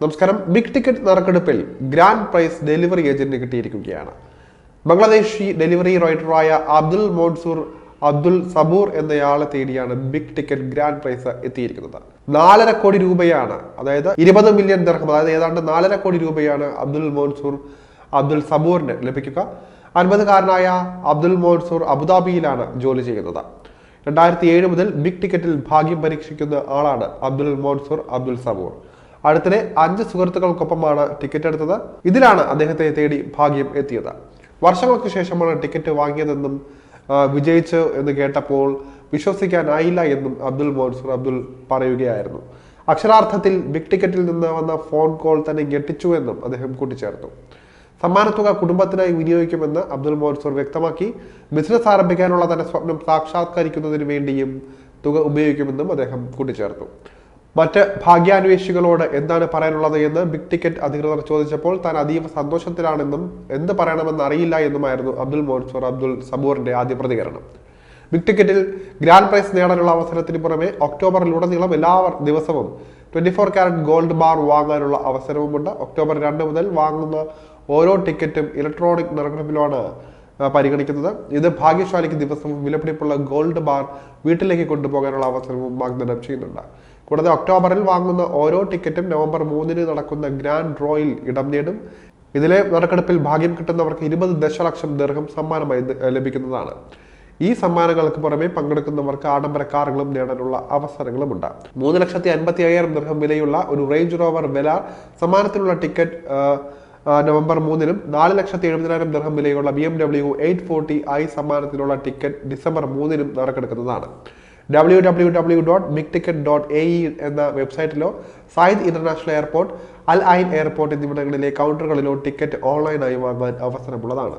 നമസ്കാരം. Big ticket നറുക്കെടുപ്പിൽ grand prize delivery ഏജന്റിന് കിട്ടിയിരിക്കുകയാണ്. ബംഗ്ലാദേശി ഡെലിവറി റൈറ്ററായ അബ്ദുൽ മോൺസൂർ അബ്ദുൽ സബൂർ എന്നയാളെ തേടിയാണ് ബിഗ് ടിക്കറ്റ് ഗ്രാൻഡ് പ്രൈസ് എത്തിയിരിക്കുന്നത്. നാലര കോടി രൂപയാണ് അതായത് ഇരുപത് മില്യൺ ദർഹം അതായത് ഏതാണ്ട് നാലര കോടി രൂപയാണ് അബ്ദുൽ മോൻസൂർ അബ്ദുൽ സബൂറിന് ലഭിക്കുക. അൻപതുകാരനായ അബ്ദുൽ മോൻസൂർ അബുദാബിയിലാണ് ജോലി ചെയ്യുന്നത്. രണ്ടായിരത്തി ഏഴ് മുതൽ ബിഗ് ടിക്കറ്റിൽ ഭാഗ്യം പരീക്ഷിക്കുന്ന ആളാണ് അബ്ദുൽ മോൻസൂർ അബ്ദുൽ സബൂർ. അടുത്തിടെ അഞ്ച് സുഹൃത്തുക്കൾക്കൊപ്പമാണ് ടിക്കറ്റ് എടുത്തത്. ഇതിലാണ് അദ്ദേഹത്തെ തേടി ഭാഗ്യം എത്തിയത്. വർഷങ്ങൾക്ക് ശേഷമാണ് ടിക്കറ്റ് വാങ്ങിയതെന്നും വിജയിച്ചു എന്ന് കേട്ടപ്പോൾ വിശ്വസിക്കാനായില്ല എന്നും അബ്ദുൽ മോൻസൂർ അബ്ദുൽ പറയുകയായിരുന്നു. അക്ഷരാർത്ഥത്തിൽ ബിഗ് ടിക്കറ്റിൽ നിന്ന് വന്ന ഫോൺ കോൾ തന്നെ ഞെട്ടിച്ചു എന്നും അദ്ദേഹം കൂട്ടിച്ചേർത്തു. സമ്മാനത്തുക കുടുംബത്തിനായി വിനിയോഗിക്കുമെന്ന് അബ്ദുൽ മോൻസൂർ വ്യക്തമാക്കി. ബിസിനസ് ആരംഭിക്കാനുള്ള തന്റെ സ്വപ്നം സാക്ഷാത്കരിക്കുന്നതിന് വേണ്ടിയും തുക ഉപയോഗിക്കുമെന്നും അദ്ദേഹം കൂട്ടിച്ചേർത്തു. മറ്റ് ഭാഗ്യാന്വേഷികളോട് എന്താണ് പറയാനുള്ളത് എന്ന് ബിഗ് ടിക്കറ്റ് അധികൃതർ ചോദിച്ചപ്പോൾ താൻ അതീവ സന്തോഷത്തിലാണെന്നും എന്ത് പറയണമെന്ന് അറിയില്ല എന്നുമായിരുന്നു അബ്ദുൽ മോൻസൂർ അബ്ദുൽ സബൂറിന്റെ ആദ്യ പ്രതികരണം. ബിഗ് ടിക്കറ്റിൽ ഗ്രാൻഡ് പ്രൈസ് നേടാനുള്ള അവസരത്തിന് പുറമെ ഒക്ടോബറിലുടനീളം എല്ലാ ദിവസവും twenty four carat gold bar വാങ്ങാനുള്ള അവസരവുമുണ്ട്. ഒക്ടോബർ രണ്ട് മുതൽ വാങ്ങുന്ന ഓരോ ടിക്കറ്റും ഇലക്ട്രോണിക് ആ, പരിഗണിക്കുന്നത്. ഇത് ഭാഗ്യശാലിക്ക് ദിവസവും വിലപിടിപ്പുള്ള ഗോൾഡ് ബാർ വീട്ടിലേക്ക് കൊണ്ടുപോകാനുള്ള അവസരവും വാഗ്ദാനം ചെയ്യുന്നുണ്ട്. കൂടാതെ ഒക്ടോബറിൽ വാങ്ങുന്ന ഓരോ ടിക്കറ്റും നവംബർ മൂന്നിന് നടക്കുന്ന ഗ്രാൻഡ് ഡ്രോയിൽ ഇടം നേടും. ഇതിലെ നറുക്കെടുപ്പിൽ ഭാഗ്യം കിട്ടുന്നവർക്ക് ഇരുപത് ദശലക്ഷം ദീർഘം സമ്മാനമായി ലഭിക്കുന്നതാണ്. ഈ സമ്മാനങ്ങൾക്ക് പുറമെ പങ്കെടുക്കുന്നവർക്ക് ആഡംബര കാറുകളും നേടാനുള്ള അവസരങ്ങളുമുണ്ട്. മൂന്ന് ലക്ഷത്തി അൻപത്തി അയ്യായിരം ദീർഘം വിലയുള്ള ഒരു റേഞ്ച് റോവർ വില സമ്മാനത്തിനുള്ള ടിക്കറ്റ് നവംബർ മൂന്നിനും നാല് ലക്ഷത്തി എഴുപതിനായിരം ദർഹം വിലയുള്ള B M W eight forty i സമ്മാനത്തിനുള്ള ticket December മൂന്നിനും നറുക്കെടുക്കുന്നതാണ്. W W W dot big ticket dot A E എന്ന വെബ്സൈറ്റിലോ Zayed international airport Al Ain airport എന്നിവിടങ്ങളിലെ കൗണ്ടറുകളിലോ ടിക്കറ്റ് ഓൺലൈനായി വാങ്ങാൻ അവസരമുള്ളതാണ്.